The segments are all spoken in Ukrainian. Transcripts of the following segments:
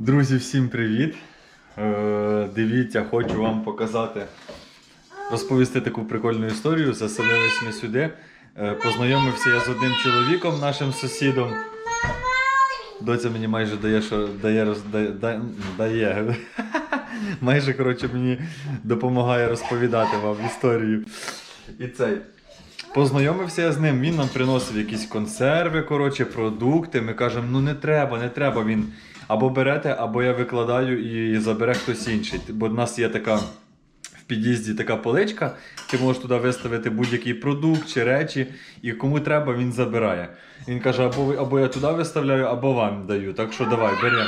Друзі, всім привіт! Е, дивіться, хочу вам показати, розповісти таку прикольну історію. Заселились ми сюди. Е, познайомився я з одним чоловіком, нашим сусідом. Доця мені майже дає, що дає, дає. майже коротше, мені допомагає розповідати вам історію. І цей. Познайомився я з ним, він нам приносив якісь консерви, коротше, продукти. Ми кажемо, ну не треба, не треба. Він або берете, або я викладаю і забере хтось інший. Бо в нас є така в під'їзді така поличка, ти можеш туди виставити будь-який продукт чи речі, і кому треба, він забирає. Він каже, або, або я туди виставляю, або вам даю. Так що давай, бери.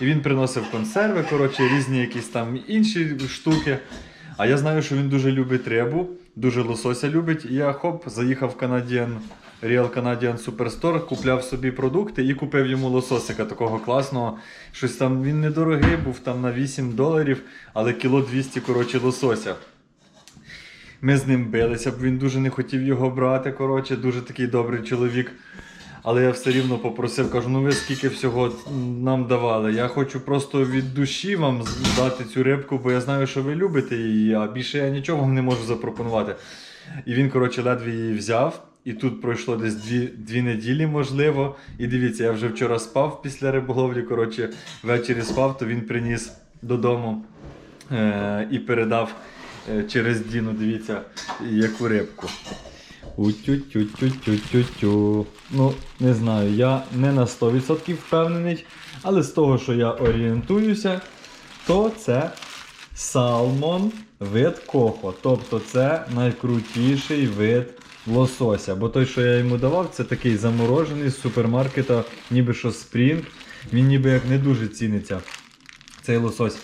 І він приносив консерви, коротше, різні якісь там інші штуки. А я знаю, що він дуже любить рибу, дуже лосося любить. І я хоп, заїхав в Canadian, Real Canadian Superstore, купляв собі продукти і купив йому лососика такого класного. Щось там він недорогий був там на 8 доларів, але кіло 200 коротше, лосося. Ми з ним билися, бо він дуже не хотів його брати. Коротше, дуже такий добрий чоловік. Але я все рівно попросив, кажу, ну ви скільки всього нам давали. Я хочу просто від душі вам дати цю рибку, бо я знаю, що ви любите її, а більше я нічого вам не можу запропонувати. І він, коротше, ледве її взяв. І тут пройшло десь дві, дві неділі, можливо. І дивіться, я вже вчора спав після риболовлі. Коротше, ввечері спав, то він приніс додому е- і передав е, через Діну, дивіться, яку рибку. Утю-тю-тю-тю-тю-тю. Ну, не знаю, я не на 100% впевнений, але з того, що я орієнтуюся, то це салмон вид кохо. Тобто це найкрутіший вид лосося. Бо той, що я йому давав, це такий заморожений з супермаркета, ніби що спрінг. Він ніби як не дуже ціниться, цей лосось.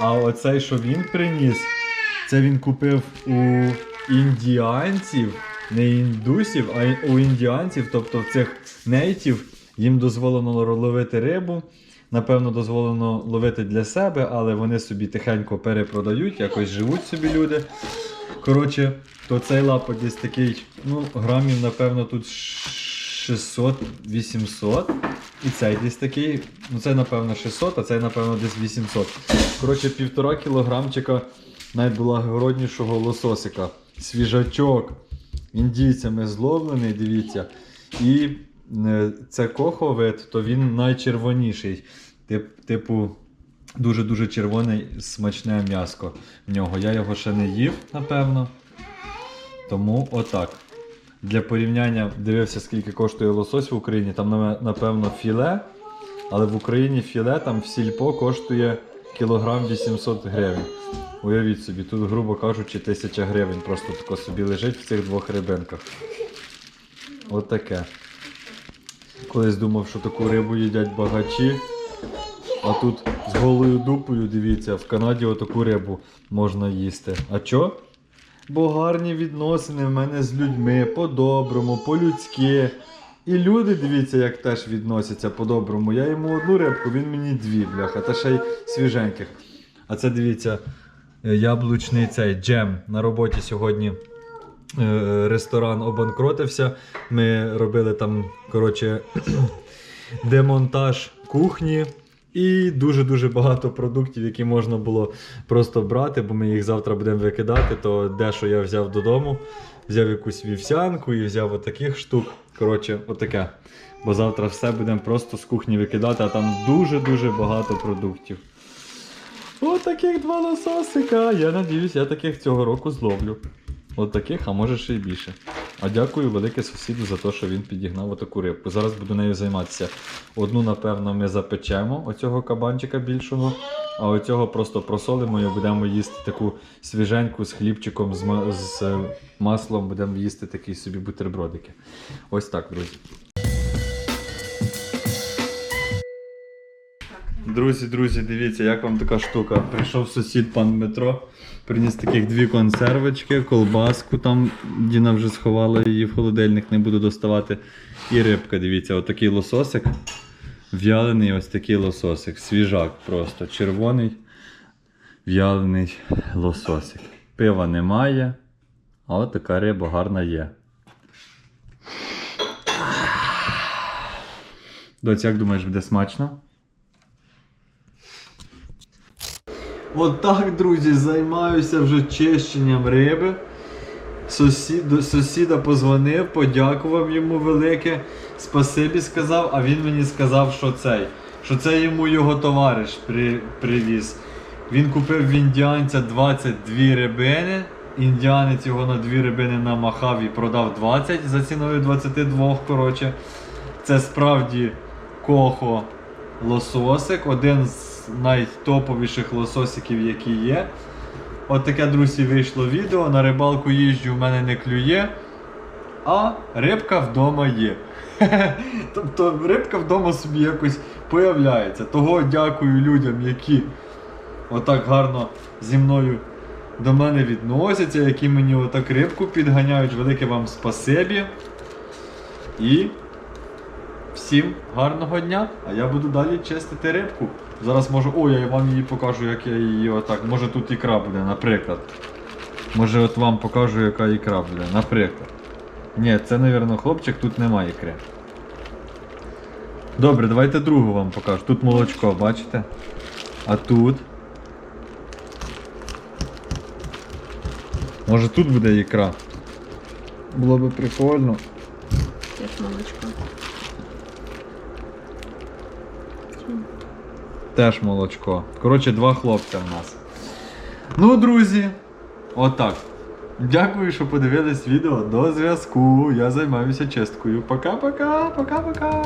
А оцей, що він приніс, це він купив у індіанців, не індусів, а у індіанців, тобто в цих нейтів, їм дозволено ловити рибу. Напевно, дозволено ловити для себе, але вони собі тихенько перепродають, якось живуть собі люди. Коротше, то цей лапоть десь такий, ну, грамів, напевно, тут 600-800. І цей десь такий, ну це напевно 600, а цей, напевно, десь 800. Коротше, півтора кілограмчика найблагороднішого лососика. Свіжачок. Індійцями зловлений, дивіться. І е, це коховид, то він найчервоніший. Тип, типу, дуже-дуже червоне смачне м'яско в нього. Я його ще не їв, напевно. Тому отак. Для порівняння дивився, скільки коштує лосось в Україні. Там, напевно, філе. Але в Україні філе там в сільпо коштує кілограм 800 гривень. Уявіть собі, тут, грубо кажучи, 1000 гривень просто тако собі лежить в цих двох рибинках. От таке. Колись думав, що таку рибу їдять багачі. А тут з голою дупою, дивіться, в Канаді отаку рибу можна їсти. А чо? Бо гарні відносини в мене з людьми по-доброму, по-людськи. І люди, дивіться, як теж відносяться по-доброму. Я йому одну рибку, він мені дві, бляха, та ще й свіженьких. А це дивіться, е, яблучний цей джем. На роботі сьогодні е, ресторан обанкротився. Ми робили там, коротше, демонтаж кухні. І дуже-дуже багато продуктів, які можна було просто брати, бо ми їх завтра будемо викидати. То дещо я взяв додому, взяв якусь вівсянку і взяв отаких штук. Коротше, отаке. Бо завтра все будемо просто з кухні викидати, а там дуже-дуже багато продуктів. Отаких два лососика. Я надіюсь, я таких цього року зловлю. От таких, а може ще й більше. А дякую велике сусіду за те, що він підігнав отаку рибку. Зараз буду нею займатися. Одну, напевно, ми запечемо оцього кабанчика більшого, а оцього просто просолимо і будемо їсти таку свіженьку з хлібчиком, з е, маслом, будемо їсти такі собі бутербродики. Ось так, друзі. Друзі, друзі, дивіться, як вам така штука. Прийшов сусід пан Дмитро, приніс таких дві консервочки, колбаску там, Діна вже сховала її в холодильник, не буду доставати. І рибка, дивіться, отакий лососик. В'ялений ось такий лососик. Свіжак просто. Червоний в'ялений лососик. Пива немає, але така риба гарна є. Доць, як думаєш, буде смачно? Отак, друзі, займаюся вже чищенням риби. Сусід, сусіда позвонив, подякував йому велике, спасибі сказав, а він мені сказав, що цей, що це йому його товариш при, привіз. Він купив в індіанця 22 рибини. Індіанець його на дві рибини намахав і продав 20 за ціною 22. Коротше. Це справді кохо лососик, один з найтоповіших лососиків, які є. От таке, друзі, вийшло відео. На рибалку їжджу в мене не клює, а рибка вдома є. Тобто рибка вдома собі якось появляється. Того дякую людям, які отак гарно зі мною до мене відносяться, які мені отак рибку підганяють. Велике вам спасибі. І всім гарного дня, а я буду далі чистити рибку. Зараз можу. О, я вам її покажу, як я її отак. Може тут ікра буде, наприклад. Може от вам покажу, яка ікра буде, наприклад. Ні, це, напевно, хлопчик, тут немає ікри. Добре, давайте другу вам покажу. Тут молочко, бачите? А тут. Може тут буде ікра. Було би прикольно. Теж молочко. Теж молочко. Коротше, два хлопця в нас. Ну, друзі, отак. Дякую, що подивились відео. До зв'язку. Я займаюся чисткою. Пока-пока, пока-пока.